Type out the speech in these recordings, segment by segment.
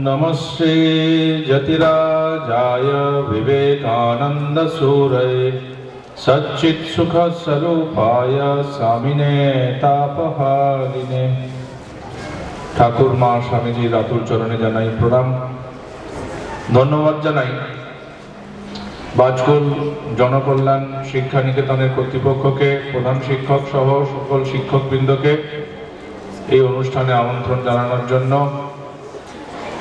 नमस्ते जतिराजाय विवेकानन्दसूरये सच्चित्सुखस्वरूपाय স্বামিনে তাপহারিণে ঠাকুর মা স্বামীজির আতুর চরণে জানাই প্রণাম ধন্যবাদ জানাই বাজকুল জনকল্যাণ শিক্ষা নিকেতনের কর্তৃপক্ষকে প্রধান শিক্ষক সহ সকল শিক্ষকবৃন্দকে এই অনুষ্ঠানে আমন্ত্রণ জানানোর জন্য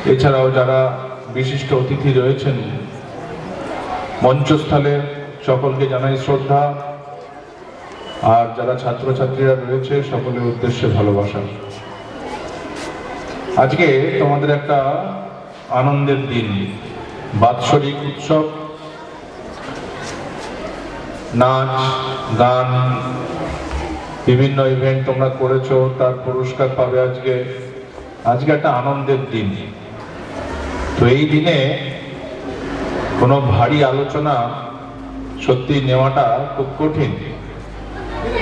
এছাড়াও যারা বিশিষ্ট অতিথি রয়েছেন, মঞ্চস্থলে সকলকে জানাই শ্রদ্ধা। আর যারা ছাত্রছাত্রীরা রয়েছে, সকলের উদ্দেশ্যে ভালোবাসা। আজকে তোমাদের একটা আনন্দের দিন, বাৎসরিক উৎসব। নাচ, গান, বিভিন্ন ইভেন্ট তোমরা করেছ, তার পুরস্কার পাবে আজকে। আজকে একটা আনন্দের দিন। তো এই দিনে কোনো ভারী আলোচনা সত্যি নেওয়াটা খুব কঠিন।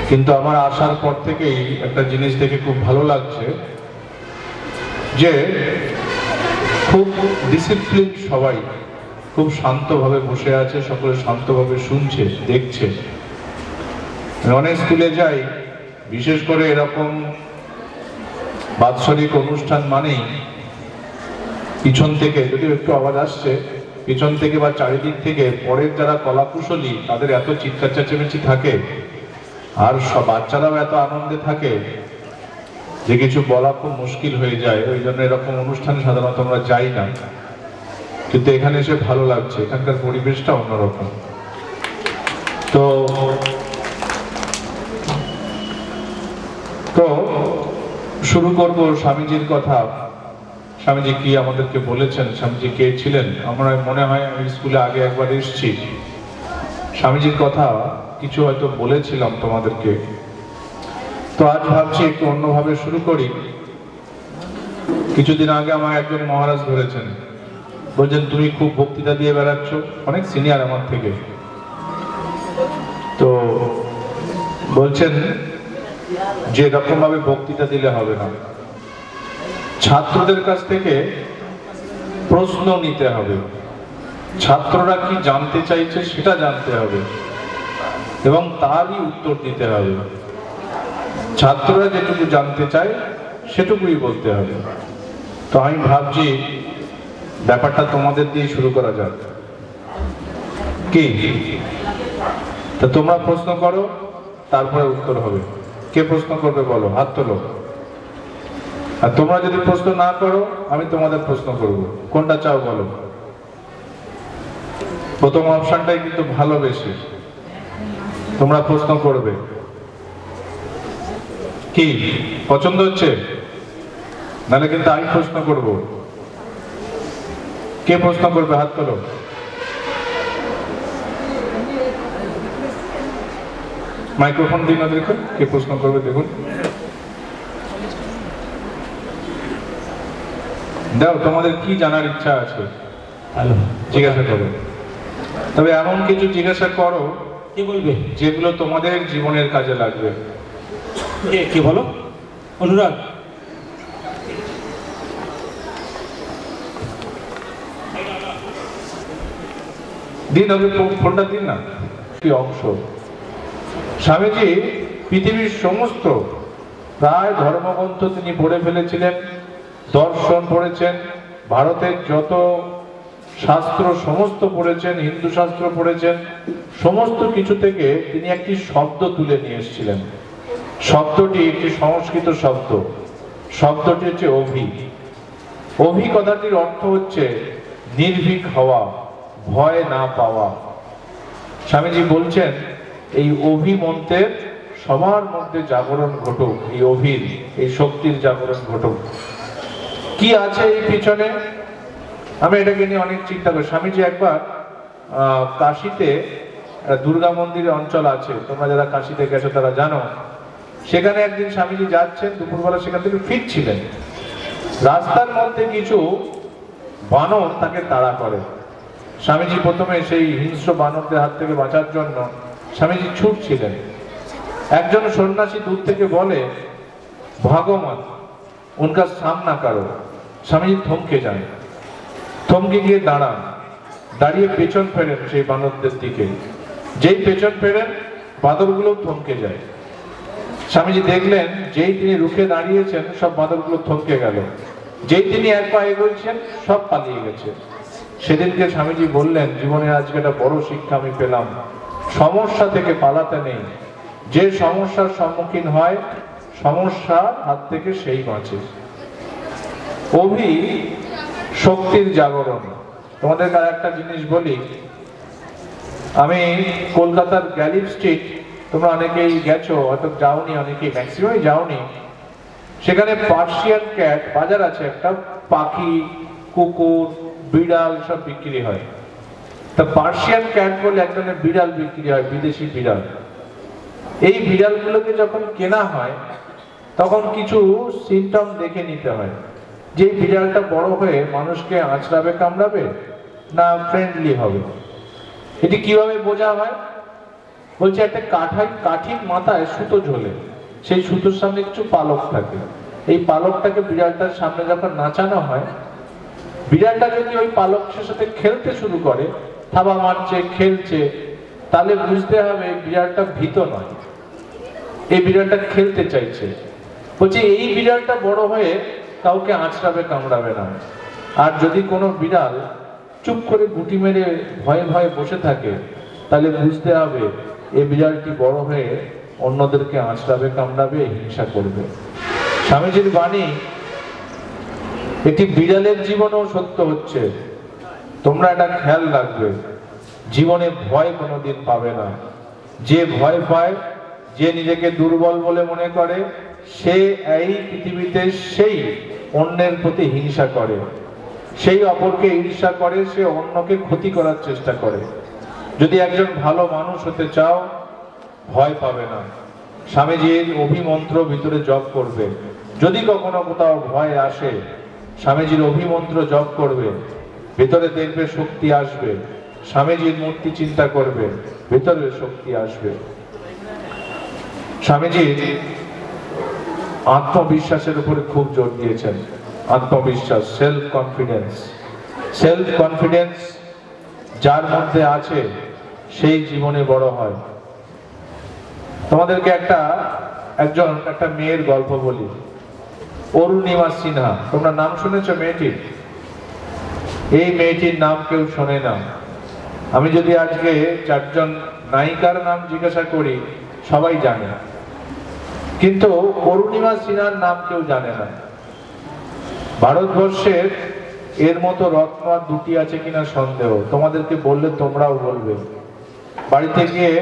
কিন্তু আমার আসার পর থেকেই একটা জিনিস দেখে খুব ভালো লাগছে যে খুব ডিসিপ্লিন সবাই খুব শান্তভাবে বসে আছে, সকলে শান্তভাবে শুনছে, দেখছে। অনেক স্কুলে যাই, বিশেষ করে এরকম বাৎসরিক অনুষ্ঠান মানেই পিছন থেকে, যদিও একটু আওয়াজ আসছে, পিছন থেকে বা চারিদিক থেকে পরের যারা কলাকুশলী, তাদের এত চিৎকার চেঁচামেচি থাকে, আর সব বাচ্চারাও এত আনন্দে থাকে যে কিছু বলা খুব মুশকিল হয়ে যায়। ওই জন্য এরকম অনুষ্ঠানে সাধারণত আমরা যাই না। কিন্তু এখানে এসে ভালো লাগছে, এখানকার পরিবেশটা অন্যরকম। তো তো শুরু করব স্বামীজির কথা। স্বামীজি কি আমাদেরকে বলেছেন? স্বামীজি কে ছিলেন? আমরা মনে হয় আমি স্কুলে আগে একবার এসেছি। স্বামীজির কথা কিছু হয়তো বলেছিলাম তোমাদেরকে। তো আজ ভাবছি একটু অন্যভাবে শুরু করি। কিছুদিন আগে আমার একজন মহারাজ ধরেছেন। বলছেন, তুমি খুব বক্তৃতা দিয়ে বেড়াচ্ছ। অনেক সিনিয়র আমার থেকে। তো বলছেন, যে এরকম ভাবে বক্তৃতা দিলে হবে না। ছাত্রদের কাছ থেকে প্রশ্ন নিতে হবে। ছাত্ররা কি জানতে চাইছে সেটা জানতে হবে এবং তারই উত্তর দিতে হবে। ছাত্ররা যেটুকু জানতে চায় সেটুকুই বলতে হবে। তো আমি ভাবছি ব্যাপারটা তোমাদের দিয়ে শুরু করা যাক। কি? তা তোমরা প্রশ্ন করো, তারপরে উত্তর হবে। কে প্রশ্ন করবে বলো? হাত তোলো। আর তোমরা যদি প্রশ্ন না করো, আমি তোমাদের প্রশ্ন করব। কোনটা চাও বলো? প্রথম অপশনটাই কিন্তু ভালো বেশি তোমরা প্রশ্ন করবে। কি? পছন্দ হচ্ছে? নাহলে কিন্তু আমি প্রশ্ন করব। কে প্রশ্ন করবে? হাত তোলো। মাইক্রোফোন দিন ওদেরকে কে প্রশ্ন করবে দেখুন। দাও তোমাদের কি জানার ইচ্ছা আছে? জিজ্ঞাসা করো। তবে এমন কিছু জিজ্ঞাসা করো কি বলবে? যেগুলো তোমাদের জীবনের কাজে লাগবে। কে বলো? অনুরাগ। দিন ওকে ফোনটা দিন না। কি অংশ? স্বামীজি পৃথিবীর সমস্ত প্রায় ধর্মগ্রন্থ তিনি পড়ে ফেলেছিলেন। দর্শন পড়েছেন, ভারতের যত শাস্ত্র সমস্ত পড়েছেন, হিন্দু শাস্ত্র পড়েছেন, সমস্ত কিছু থেকে তিনি একটি শব্দ তুলে নিয়ে এসেছিলেন। শব্দটি একটি সংস্কৃত শব্দ। শব্দটি হচ্ছে অভি। অভি কথাটির অর্থ হচ্ছে নির্ভীক হওয়া, ভয় না পাওয়া। স্বামীজি বলছেন, এই অভিমন্ত্রের সবার মধ্যে জাগরণ ঘটুক, এই অভির, এই শক্তির জাগরণ ঘটুক। কি আছে এই পিছনে? আমি এটাকে নিয়ে অনেক চিন্তা করি। স্বামীজি একবার কাশিতে দুর্গা মন্দিরের অঞ্চল আছে, তোমরা যারা কাশিতে গেছো তারা জানো। সেখানে একদিন স্বামীজি যাচ্ছেন, দুপুরবেলা সেখান থেকে ফিরছিলেন। রাস্তার মধ্যে কিছু বানর তাকে তাড়া করে। স্বামীজি প্রথমে সেই হিংস্র বানরদের হাত থেকে বাঁচার জন্য স্বামীজি ছুটছিলেন। একজন সন্ন্যাসী দূর থেকে বলে, ভগবান, উনকা সামনা করো। স্বামীজি থমকে যান থমকে গিয়ে দাঁড়ান। দাঁড়িয়ে পেছন ফেরেন সেই বানরদের দিকে। যেই পেছন ফেরেন বাদরগুলো থমকে যায়। স্বামীজি দেখলেন, যেই তিনি রুখে দাঁড়িয়েছেন, সব বাদরগুলো থমকে গেল। যেই তিনি এক পা এগোচ্ছেন, সব পালিয়ে গেছে। সেদিনকে স্বামীজি বললেন, জীবনে আজকে একটা বড় শিক্ষা আমি পেলাম। সমস্যা থেকে পালাতে নেই। যে সমস্যার সম্মুখীন হয় সমস্যা হাত থেকে সেই বাঁচে। অভি শক্তির জাগরণ। তোমাদের আর একটা জিনিস বলি। আমি কলকাতার গ্যালিপ স্ট্রিট, তোমরা অনেকেই গেছো, হয়তো যাওনি অনেকেই ম্যাক্সিমামই যাওনি। সেখানে পার্সিয়ান ক্যাট, বাজার আছে একটা, পাখি, কুকুর, বিড়াল সব বিক্রি হয়। তা পার্সিয়ান ক্যাট বলে এক ধরনের বিড়াল বিক্রি হয়, বিদেশি বিড়াল। এই বিড়ালগুলোকে যখন কেনা হয়, তখন কিছু সিমটম দেখে নিতে হয়। যে বিড়ালটা বড় হয়ে মানুষকে আঁচড়াবে, কামড়াবে, না ফ্রেন্ডলি হবে? এটি কীভাবে বোঝা হয়? বলছে, একটা কাঠাই কাঠির মাথায় সুতো ঝোলে। সেই সুতোর সামনে কিছু পালক থাকে। এই পালকটাকে বিড়ালটার সামনে যখন নাচানো হয়, বিড়ালটা যদি ওই পালকের সাথে খেলতে শুরু করে, থাবা মারছে, খেলছে, তাহলে বুঝতে হবে বিড়ালটা ভীত নয়। এই বিড়ালটা খেলতে চাইছে। বলছে, এই বিড়ালটা বড় হয়ে কাউকে আঁচড়াবে, কামড়াবে না। আর যদি কোনো বিড়াল চুপ করে গুটি মেরে ভয়ে ভয়ে বসে থাকে, তাহলে বুঝতে হবে এই বিড়ালটি বড় হয়ে অন্যদেরকে আঁচড়াবে, কামড়াবে, হিংসা করবে। স্বামীজির বাণী, এটি বিড়ালের জীবনেও সত্য হচ্ছে। তোমরা এটা খেয়াল রাখবে। জীবনে ভয় কোনোদিন পাবে না। যে ভয় পায়, যে নিজেকে দুর্বল বলে মনে করে, সে এই পৃথিবীতে সেই অন্যের প্রতি হিংসা করে। সেই অপরকে ঈর্ষা করে, সে অন্যকে ক্ষতি করার চেষ্টা করে। যদি একজন ভালো মানুষ হতে চাও, ভয় পাবে না। স্বামীজির অভিমন্ত্র ভিতরে জপ করবে। যদি কখনো কোথাও ভয় আসে, স্বামীজির অভিমন্ত্র জপ করবে। ভেতরে দেখবে শক্তি আসবে। স্বামীজির মূর্তি চিন্তা করবে। ভেতরে শক্তি আসবে। স্বামীজির আত্মবিশ্বাসের উপরে খুব জোর দিয়েছেন। আত্মবিশ্বাস সেলফ কনফিডেন্স সেলফ কনফিডেন্স যার মধ্যে আছে, সেই জীবনে বড় হয়। তোমাদেরকে একটা, একজন, একটা মেয়ের গল্প বলি। অরুণিমা সিনহা, তোমরা নাম শুনেছো মেয়েটির? এই মেয়েটির নাম কেউ শোনে না। আমি যদি আজকে চারজন নায়িকার নাম জিজ্ঞাসা করি, সবাই জানে। কিন্তু অরুণিমা সিনহার নাম কেউ জানে না। ভারতবর্ষের এর মতো রত্ন আর দুটি আছে কিনা সন্দেহ। তোমাদেরকে বললে তোমরাও বলবে। বাড়িতে গিয়ে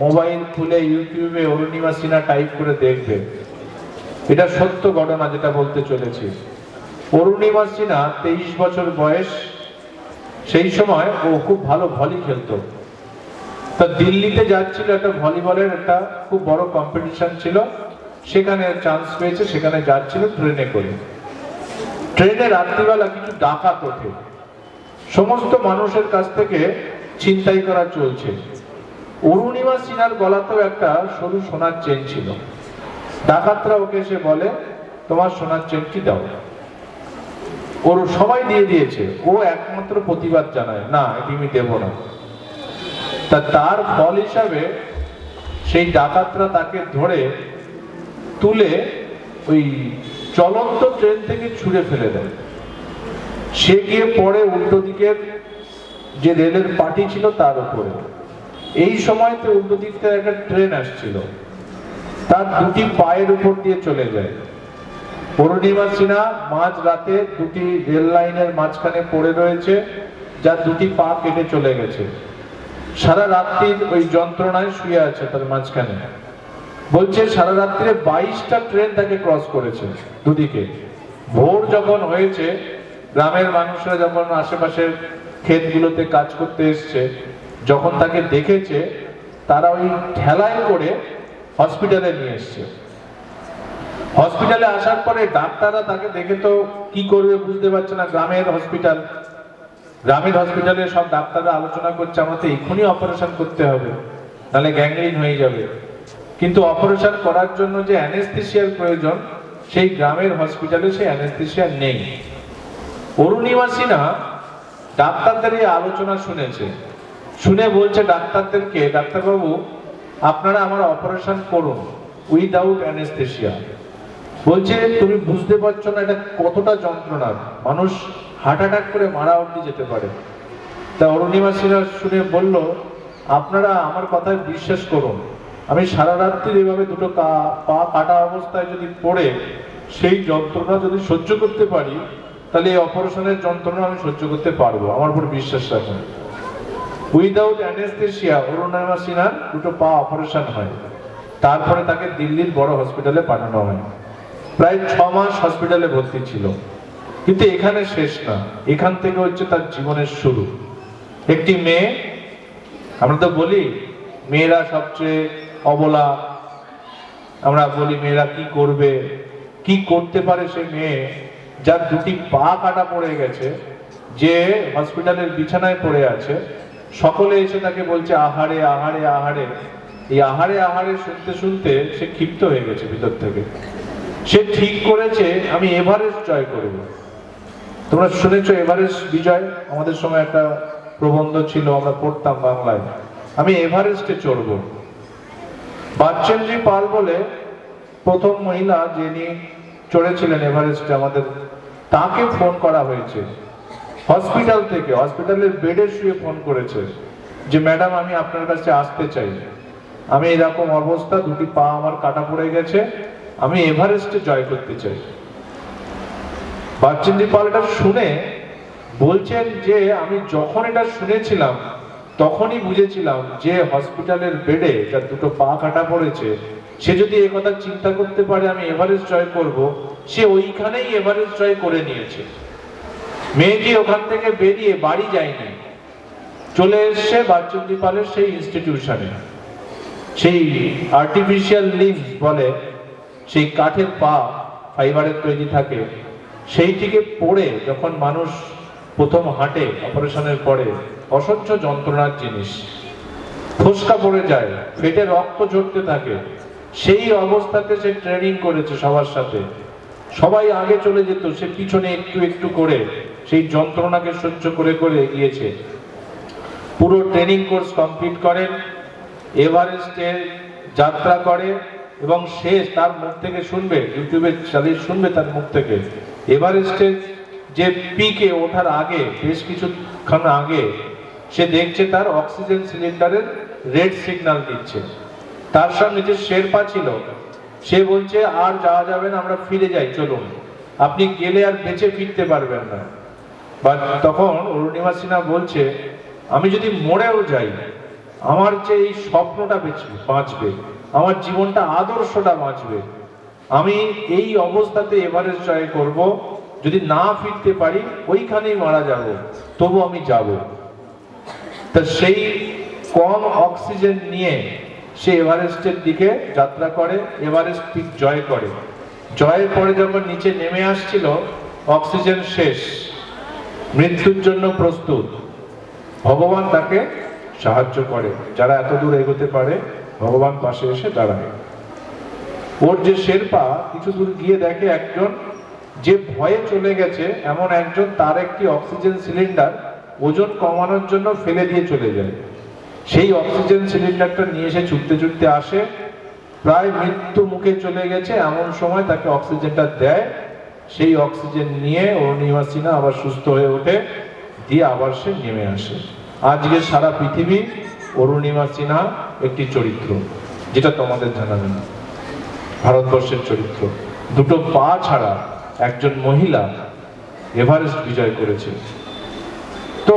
মোবাইল খুলে ইউটিউবে অরুণিমা সিনহা টাইপ করে দেখবে। এটা সত্য ঘটনা যেটা বলতে চলেছি। অরুণিমা সিনহা তেইশ বছর বয়স, সেই সময় ও খুব ভালো ভলি খেলতো। তা দিল্লিতে যাচ্ছিল একটা ভলিবলের একটা খুব বড় কম্পিটিশন ছিল। সেখানে চান্স পেয়েছে, সেখানে যাচ্ছিল ট্রেনে করে। ট্রেনে রাত্রিবেলা কিছু ডাকাত ওঠে। সমস্ত মানুষের কাছ থেকে ছিনতাই করা চলছে। অরুণিমা সিনহার গলাতেও একটা সরু সোনার চেন ছিল। ডাকাতরা ওকে এসে বলে, তোমার সোনার চেনটি দাও। ওর সবাই দিয়ে দিয়েছে। ও একমাত্র প্রতিবাদ জানায়, না, এটি আমি দেব না। তা তার ফল হিসাবে সেই ডাকাতরা তাকে ধরে তুলে ওই চলন্ত ট্রেন থেকে ছুঁড়ে ফেলে দেয়। সে গিয়ে পড়ে উল্টো দিকের যে রেলের পার্টি ছিল তার উপরে। এই সময়তে উল্টো দিক থেকে একটা ট্রেন আসছিল। তার দুটি পায়ের উপর দিয়ে চলে যায়। পূর্ণিমা সিনহা মাঝ রাতে দুটি রেল লাইনের মাঝখানে পড়ে রয়েছে, যার দুটি পা কেটে চলে গেছে। সারা রাত্রির ওই যন্ত্রণায় শুয়ে আছে তার মাঝখানে। বলছে, সারা রাত্রিরে বাইশটা ট্রেন তাকে ক্রস করেছে দুদিকে। ভোর যখন হয়েছে, গ্রামের মানুষরা যখন আশেপাশের ক্ষেতগুলোতে কাজ করতে এসছে, যখন তাকে দেখেছে, তারা ওই ঠেলায় করে হসপিটালে নিয়ে এসছে। হসপিটালে আসার পরে ডাক্তাররা তাকে দেখে তো কি করবে বুঝতে পারছে না, গ্রামের হসপিটাল। গ্রামের হসপিটালে সব ডাক্তাররা আলোচনা করছে, আমাকে এক্ষুনি অপারেশন করতে হবে নাহলে গ্যাংগ্রিন হয়ে যাবে। কিন্তু অপারেশন করার জন্য যে অ্যানেস্থেসিয়ার প্রয়োজন, সেই গ্রামের হসপিটালে সেই অ্যানেস্থেসিয়া নেই। অরুণিমা সিনহা ডাক্তারদের এই আলোচনা শুনেছে। শুনে বলছে, ডাক্তারদেরকে, ডাক্তারবাবু, আপনারা আমার অপারেশন করুন উইদাউট অ্যানেস্থেশিয়া বলছে, তুমি বুঝতে পারছ না এটা কতটা যন্ত্রণার? মানুষ হার্ট অ্যাটাক করে মারা অব্দি যেতে পারে। তা অরুণিমা সিনহা শুনে বলল, আপনারা আমার কথায় বিশ্বাস করুন। আমি সারা রাত্রি এভাবে দুটো পা কাটা অবস্থায় যদি পড়ে, সেই যন্ত্রণা যদি সহ্য করতে পারি, তাহলে এই অপারেশনের যন্ত্রণা আমি সহ্য করতে পারব। আমার উপর বিশ্বাস রাখুন। উইদাউট অ্যানেস্থেশিয়া অরুণিমা সিনহার দুটো পা অপারেশন হয়। তারপরে তাকে দিল্লির বড় হসপিটালে পাঠানো হয়। প্রায় ছ মাস হসপিটালে ভর্তি ছিল। কিন্তু এখানে শেষ না। এখান থেকে হচ্ছে তার জীবনের শুরু। একটি মেয়ে, আমরা তো বলি, মেয়েরা সবচেয়ে অবলা। আমরা বলি, মেয়েরা কি করবে? কি করতে পারে সে মেয়ে? যার দুটি পা কাটা পড়ে গেছে, যে হসপিটালের বিছানায় পড়ে আছে। সকলে এসে তাকে বলছে, আহারে আহারে আহারে। এই আহারে আহারে শুনতে শুনতে সে ক্ষিপ্ত হয়ে গেছে ভিতর থেকে। সে ঠিক করেছে, আমি এভারেস্ট জয় করব। তোমরা শুনেছো এভারেস্ট বিজয়? আমাদের সময় একটা প্রবন্ধ ছিল, আমরা পড়তাম বাংলায়। আমি এভারেস্টে চড়ব। বাচ্চেনজি পাল বলে প্রথম মহিলা যিনি চড়েছিলেন এভারেস্টে আমাদের, তাকে ফোন করা হয়েছে। হসপিটাল থেকে, হসপিটালের বেডে শুয়ে ফোন করেছে যে, ম্যাডাম, আমি আপনার কাছে আসতে চাই। আমি এরকম অবস্থা, দুটি পা আমার কাটা পড়ে গেছে। আমি এভারেস্টে জয় করতে চাই। বাচ্চেন্দ্রী পাল এটা শুনে বলছেন যে আমি যখন এটা শুনেছিলাম, তখনই বুঝেছিলাম যে হসপিটালের বেডে যার দুটো পা কাটা পড়েছে। সে যদি এই কথা চিন্তা করতে পারে, আমি এভারেস্ট জয় করব। সে ওইখানেই এভারেস্ট জয় করে নিয়েছে। মেয়েটি ওখান থেকে বেরিয়ে বাড়ি যায়নি? চলে এসছে বাচ্চন্দ্রী পালের সেই ইনস্টিটিউশনে সেই আর্টিফিশিয়াল লিম্স বলে, সেই কাঠের পা ফাইবারের তৈরি থাকে। সেইটিকে পড়ে যখন মানুষ প্রথম হাঁটে, অপারেশনের পরে অসহ্য যন্ত্রণার জিনিস, ফোসকা পড়ে যায়, পেটে রক্ত ঝরতে থাকে, সেই অবস্থাতে সে ট্রেনিং করেছে সবার সাথে। সবাই আগে চলে যেত, সে পিছনে একটু একটু করে, সেই যন্ত্রণাকে সহ্য করে করে এগিয়েছে। পুরো ট্রেনিং কোর্স কমপ্লিট করেন এভারেস্টে যাত্রা করে এবং শেষ তার মুখ থেকে শুনবে ইউটিউবে চালিয়ে শুনবে তার মুখ থেকে। এভারেস্টের যে পিকে ওঠার আগে, বেশ কিছুক্ষণ আগে, সে দেখছে তার অক্সিজেন সিলিন্ডারের রেড সিগন্যাল দিচ্ছে। তার সঙ্গে যে শেরপা ছিল, সে বলছে, আর যাওয়া যাবে না, আমরা ফিরে যাই, চলুন। আপনি গেলে আর বেঁচে ফিরতে পারবেন না। বা তখন অরুণিমা সিনহা বলছে, আমি যদি মরেও যাই, আমার যে এই স্বপ্নটা বেঁচবে বাঁচবে, আমার জীবনটা আদর্শটা বাঁচবে আমি এই অবস্থাতে এভারেস্ট জয় করব, যদি না ফিরতে পারি, ওইখানেই মারা যাব, তবু আমি যাব। তা সেই কম অক্সিজেন নিয়ে সে এভারেস্টের দিকে যাত্রা করে, এভারেস্ট পিক জয় করে। জয়ের পরে যখন নিচে নেমে আসছিল, অক্সিজেন শেষ, মৃত্যুর জন্য প্রস্তুত। ভগবান তাকে সাহায্য করে, যারা এত দূর এগোতে পারে, ভগবান পাশে এসে দাঁড়ায়। ওর যে শেরপা, কিছু দূর গিয়ে দেখে একজন যে ভয়ে চলে গেছে, এমন একজন, তার একটি অক্সিজেন সিলিন্ডার ওজন কমানোর জন্য ফেলে দিয়ে চলে যায়। সেই অক্সিজেন সিলিন্ডারটা নিয়ে এসে ছুটতে ছুটতে আসে, প্রায় মৃত্যু মুখে চলে গেছে, এমন সময় তাকে অক্সিজেনটা দেয়। সেই অক্সিজেন নিয়ে অরুণিমা সিনহা আবার সুস্থ হয়ে ওঠে, দিয়ে আবার সে নেমে আসে। আজকে সারা পৃথিবী অরুণিমা সিনহা একটি চরিত্র, যেটা তোমাদের জানাবে না ভারতবর্ষের চরিত্র। দুটো পা ছাড়া একজন মহিলা এভারেস্ট বিজয় করেছে। তো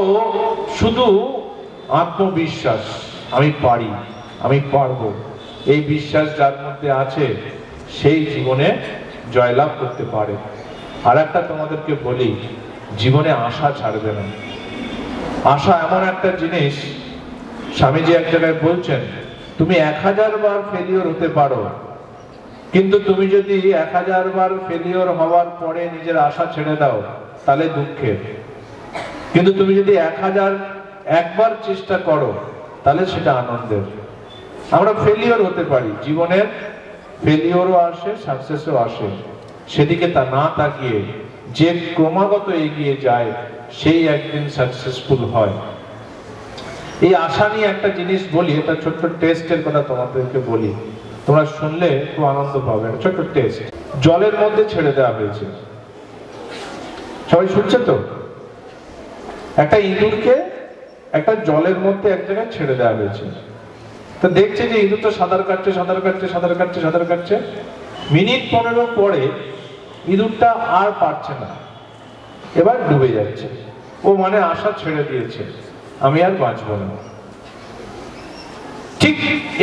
শুধু আত্মবিশ্বাস আমি পারি, আমি পারব। এই বিশ্বাস যার মধ্যে আছে, সেই জীবনে জয়লাভ করতে পারে। আর একটা তোমাদেরকে বলি, জীবনে আশা ছাড়বে না। আশা এমন একটা জিনিস, স্বামীজি এক জায়গায় বলছেন, তুমি এক হাজার বার ফেলিওর হতে পারো কিন্তু তুমি যদি এক হাজার বার ফেলিওর হওয়ার পরে নিজের আশা ছেড়ে দাও, তাহলে দুঃখের। কিন্তু তুমি যদি এক হাজার একবার চেষ্টা করো, তাহলে সেটা আনন্দের। আমরা ফেলিওর হতে পারি, জীবনের ফেলিওরও আসে সাকসেসও আসে। সেদিকে তা না তাকিয়ে যে ক্রমাগত এগিয়ে যায়, সেই একদিন সাকসেসফুল হয়। এই আশা নিয়ে একটা জিনিস বলি এটা ছোট্ট টেস্টের কথা তোমাদেরকে বলি। তোমরা শুনলে খুব আনন্দ পাবে। ছোট্ট টেস্ট জলের মধ্যে ছেড়ে দেওয়া হয়েছে। সবাই শুনছে তো? একটা ইঁদুরকে একটা জলের মধ্যে এক জায়গায় ছেড়ে দেওয়া হয়েছে। তো দেখছে যে ইঁদুরটা সাঁতার কাটছে সাঁতার কাটছে সাঁতার কাটছে সাঁতার কাটছে। মিনিট পনেরো পরে ইঁদুরটা আর পারছে না। এবার ডুবে যাচ্ছে। ও মানে আশা ছেড়ে দিয়েছে। আমি আর বাঁচবো না। ঠিক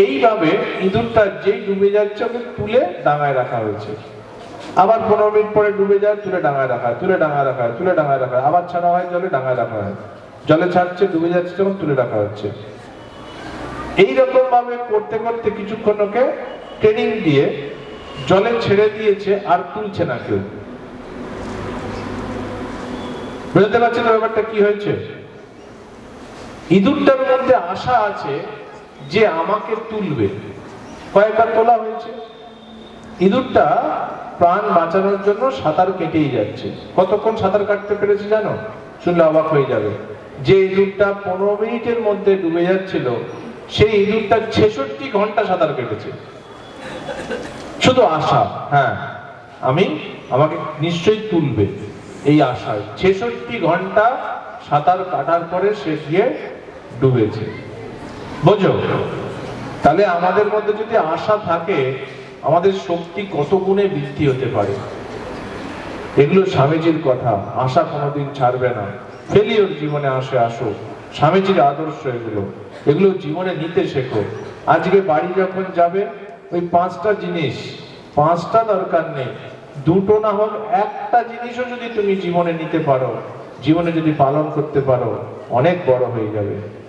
এইভাবে ইঁদুরটা যেই ডুবে যাচ্ছে ওকে তুলে ডাঙায় রাখা হয়েছে। আবার পনেরো মিনিট পরে ডুবে যায়, তুলে ডাঙায় রাখা হয়, তুলে ডাঙায় রাখা হয়, তুলে ডাঙায় রাখা হয়। আবার ছাড়া হয়, জলে ডাঙায় রাখা হয়। জলে ছাড়ছে, ডুবে যাচ্ছে যখন তুলে রাখা হচ্ছে। এইরকম ভাবে করতে করতে কিছুক্ষণ ওকে ট্রেনিং দিয়ে জলে ছেড়ে দিয়েছে, আর তুলছে না কেউ। বুঝতে পারছেন ব্যাপারটা কি হয়েছে? ইঁদুরটার মধ্যে আশা আছে যে আমাকে তুলবে। কয়েকবার তোলা হয়েছে। ইঁদুরটা প্রাণ বাঁচানোর জন্য সাঁতার কেটেই যাচ্ছে। কতক্ষণ সাঁতার কাটতে পেরেছে জানো? শুনলে অবাক হয়ে যাবে। যে ইঁদুরটা পনেরো মিনিটের মধ্যে ডুবে যাচ্ছিল, সেই ইঁদুরটা ছেষট্টি ঘণ্টা সাঁতার কেটেছে। শুধু আশা হ্যাঁ আমি, আমাকে নিশ্চয়ই তুলবে এই আশায়। ছেষট্টি ঘণ্টা সাঁতার কাটার পরে সে গিয়ে ডুবেছে। বোঝো? তাহলে আমাদের মধ্যে যদি আশা থাকে, আমাদের শক্তি কত গুণে বৃদ্ধি হতে পারে? এগুলো স্বামীজির কথা। আশা কোনোদিন ছাড়বে না। ফেলিওর জীবনে আসে আসো স্বামীজির আদর্শ এগুলো। এগুলো জীবনে নিতে শেখো। আজকে বাড়ি যখন যাবে, ওই পাঁচটা জিনিস, পাঁচটা দরকার নেই। দুটো না হোক একটা জিনিসও যদি তুমি জীবনে নিতে পারো, জীবনে যদি পালন করতে পারো, অনেক বড় হয়ে যাবে।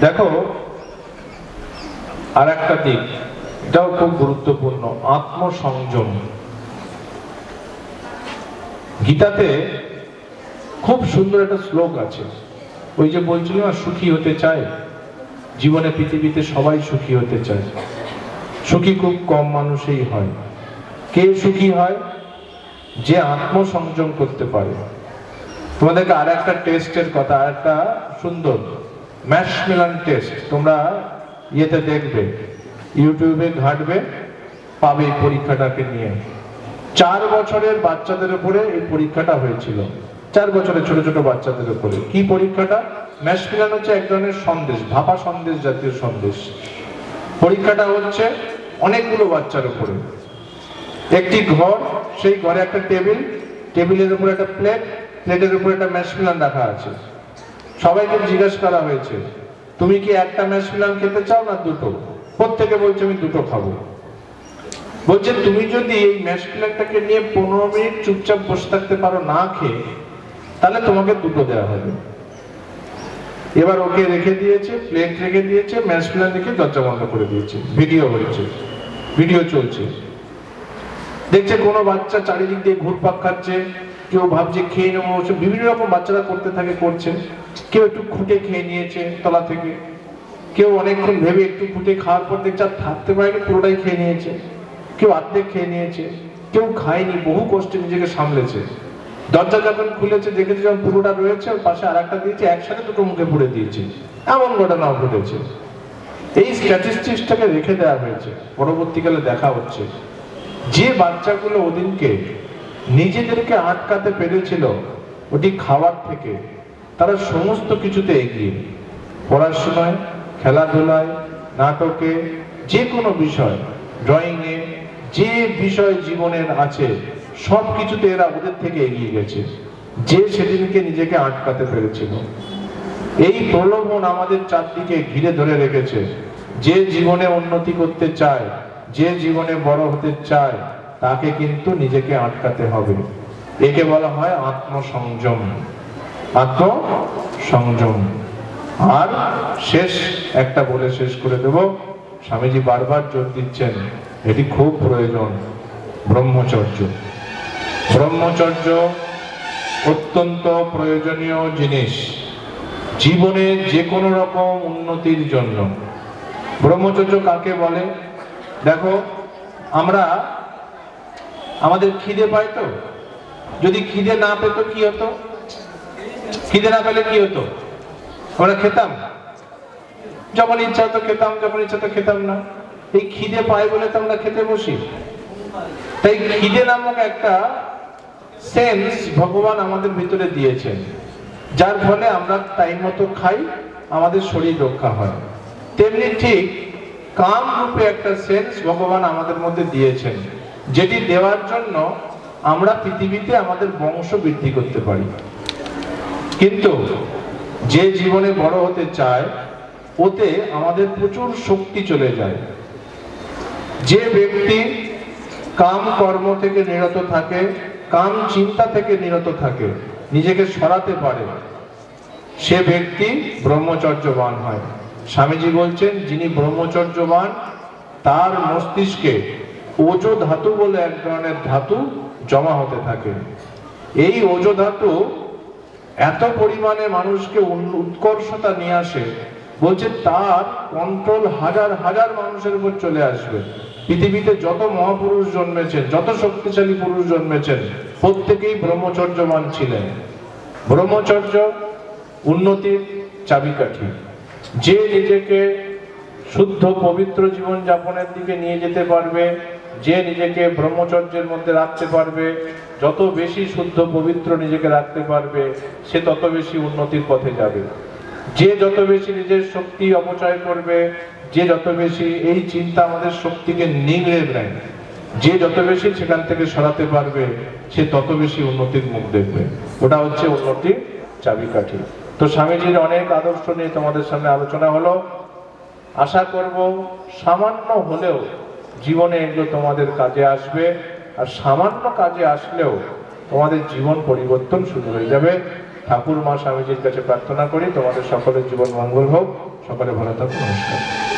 দেখো আর একটা দিক। এটাও খুব গুরুত্বপূর্ণ, আত্মসংযম। গীতাতে খুব সুন্দর একটা শ্লোক আছে। ওই যে বলছিল না সুখী হতে চায় জীবনে, পৃথিবীতে সবাই সুখী হতে চায়। সুখী খুব কম মানুষই হয়। কে সুখী হয়? যে আত্মসংযম করতে পারে। তোমাদেরকে আর একটা টেস্টের কথা আর একটা সুন্দর ম্যাশ মিলান টেস্ট তোমরা ইয়েতে দেখবে, ইউটিউবে ঘাটবে, পাবে পরীক্ষাটাকে নিয়ে। চার বছরের বাচ্চাদের উপরে এই পরীক্ষাটা হয়েছিল। চার বছরের ছোট ছোট বাচ্চাদের উপরে। কি পরীক্ষাটা? ম্যাশ মিলান হচ্ছে এক ধরনের সন্দেশ, ভাপা সন্দেশ জাতীয় সন্দেশ। পরীক্ষাটা হচ্ছে অনেকগুলো বাচ্চার উপরে। একটি ঘর, সেই ঘরে একটা টেবিল, টেবিলের উপর একটা প্লেট, প্লেটের উপর একটা ম্যাশমিলান রাখা আছে। সবাইকে জিজ্ঞেস করা হয়েছে, তুমি কি একটা ম্যাশমিলান খেতে চাও না দুটো? প্রত্যেকে বলছে, আমি দুটো খাব। বলছে, তুমি যদি এই ম্যাশমিলানটাকে নিয়ে পনেরো মিনিট চুপচাপ বসে থাকতে পারো, না খেয়ে, তাহলে তোমাকে দুটো দেওয়া হবে। এবার ওকে রেখে দিয়েছে প্লেট রেখে দিয়েছে ম্যাশমিলান রেখে দরজা বন্ধ করে দিয়েছে। ভিডিও হয়েছে ভিডিও চলছে। দেখছে কোনো বাচ্চা চারিদিক দিয়ে ঘুরপাক খাচ্ছে, কেউ ভাবছে খেয়ে নেব বিভিন্ন রকম বাচ্চারা করতে থাকে, করছে। কেউ একটু খুঁটে খেয়ে নিয়েছে তলা থেকে। কেউ অনেকক্ষণ ভেবে একটু খুঁটে খাওয়ার পর দেখছে আর থাকতে পারেনি, পুরোটাই খেয়ে নিয়েছে। কেউ অর্ধেক খেয়ে নিয়েছে, কেউ খায়নি, বহু কষ্টে নিজেকে সামলেছে। দরজা যখন খুলেছে, দেখেছে যখন পুরোটা রয়েছে, ওর পাশে আর একটা দিয়েছে, একসাথে দুটো মুখে পুড়ে দিয়েছে। এমন ঘটনাও ঘটেছে। এই স্ট্যাটিস্টিক্সটাকে রেখে দেওয়া হয়েছে। পরবর্তীকালে দেখা হচ্ছে। যে বাচ্চাগুলো ওদিনকে নিজেদেরকে আটকাতে পেরেছিল ওটি খাওয়ার থেকে, তারা সমস্ত কিছুতে এগিয়ে। পড়াশোনায়, খেলাধুলায়, নাটকে, যে কোনো বিষয়, ড্রয়িংয়ে, যে বিষয় জীবনের আছে, সব কিছুতে এরা ওদের থেকে এগিয়ে গেছে। যে সেদিনকে নিজেকে আটকাতে পেরেছিল। এই প্রলোভন আমাদের চারদিকে ঘিরে ধরে রেখেছে। যে জীবনে উন্নতি করতে চায় যে জীবনে বড় হতে চায়, তাকে কিন্তু নিজেকে আটকাতে হবে। একে বলা হয় আত্মসংযম। আত্মসংযম। আর শেষ, একটা বলে শেষ করে দেব। স্বামীজি বারবার জোর দিচ্ছেন, এটি খুব প্রয়োজন। ব্রহ্মচর্য। ব্রহ্মচর্য অত্যন্ত প্রয়োজনীয় জিনিস। জীবনে যে কোনো রকম উন্নতির জন্য। ব্রহ্মচর্য কাকে বলে? দেখো, আমরা আমাদের খিদে পাই তো। যদি খিদে না পেত, কি হতো? খিদে না পেলে কি হতো? আমরা খেতাম। যখন ইচ্ছা হতো খেতাম, যখন ইচ্ছা তো খেতাম না। এই খিদে পাই বলে তো আমরা খেতে বসি। তাই খিদে নামক একটা সেন্স ভগবান আমাদের ভিতরে দিয়েছেন। যার ফলে আমরা টাইম মতো খাই, আমাদের শরীর রক্ষা হয়। তেমনি ঠিক কাম রূপে একটা সেন্স ভগবান আমাদের মধ্যে দিয়েছেন, যেটি দেওয়ার জন্য আমরা পৃথিবীতে আমাদের বংশ বৃদ্ধি করতে পারি। কিন্তু যে জীবনে বড় হতে চায়, ওতে আমাদের প্রচুর শক্তি চলে যায়। যে ব্যক্তি কাম কর্ম থেকে নিরত থাকে, কাম চিন্তা থেকে নিরত থাকে, নিজেকে সরাতে পারে, সে ব্যক্তি ব্রহ্মচর্যবান হয়। স্বামীজি বলছেন, যিনি ব্রহ্মচর্যবান, তার মস্তিষ্কে ওজো ধাতু বলে এক ধরনের ধাতু জমা হতে থাকে। এই ওজো ধাতু এত পরিমাণে মানুষকে উৎকর্ষতা নিয়ে আসে, বলছে তার কন্ট্রোল হাজার হাজার মানুষের উপর চলে আসবে। পৃথিবীতে যত মহাপুরুষ জন্মেছেন, যত শক্তিশালী পুরুষ জন্মেছেন, প্রত্যেকেই ব্রহ্মচর্যমান ছিলেন। ব্রহ্মচর্য উন্নতির চাবিকাঠি। যে নিজেকে শুদ্ধ পবিত্র জীবন যাপনের দিকে নিয়ে যেতে পারবে, যে নিজেকে ব্রহ্মচর্যের মধ্যে রাখতে পারবে, যত বেশি শুদ্ধ পবিত্র নিজেকে রাখতে পারবে, সে তত বেশি উন্নতির পথে যাবে। যে যত বেশি নিজের শক্তি অপচয় করবে, যে যত বেশি এই চিন্তা আমাদের শক্তিকে নিংড়ে নেয়, যে যত বেশি সেখান থেকে সরাতে পারবে, সে তত বেশি উন্নতির মুখ দেখবে। ওটা হচ্ছে উন্নতির চাবিকাঠি। তো স্বামীজির অনেক আদর্শ নিয়ে তোমাদের সামনে আলোচনা হলো। আশা করব সামান্য হলেও জীবনে এগুলো তোমাদের কাজে আসবে, আর সামান্য কাজে আসলেও তোমাদের জীবন পরিবর্তন শুরু হয়ে যাবে। ঠাকুর মা স্বামীজির কাছে প্রার্থনা করি, তোমাদের সকলের জীবন মঙ্গল হোক। সকলে ভালো থাকুন নমস্কার।